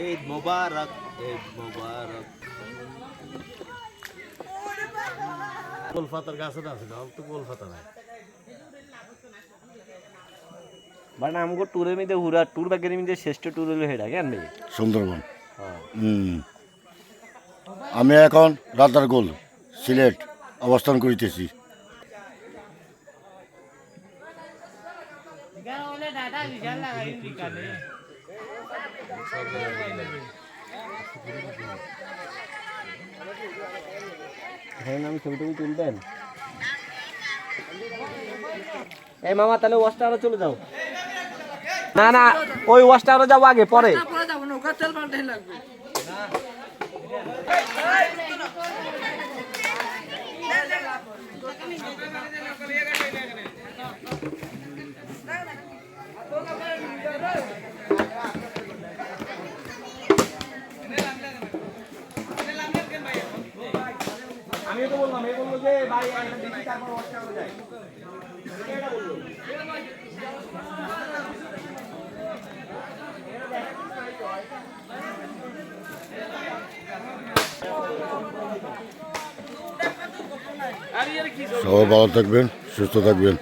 ঈদ মুবারক ঈদ মোবারক। গাছে আছে তো নাই। মানে আমাকে ট্যুরের মধ্যে হুরা ট্যুর ব্যাগের মধ্যে শ্রেষ্ঠ ট্যুর হলো হেডা কেন ভাই? সুন্দরবন। হ্যাঁ। হুম। আমি এখন রাতারগোল সিলেট অবস্থান করিতেছি। আমি ছবি টবি তুলবেন এই মামা তাহলে ওয়াশ টাওয়ারে চলে যাও না না ওই ওয়াশ টাওয়ারে যাব আগে পরে তারপরে যাব নৌকা তেল পাল্টাই লাগবে আমি তো বললাম এই বলল যে ভাই এটা সবাই ভালো থাকবেন, সুস্থ থাকবেন।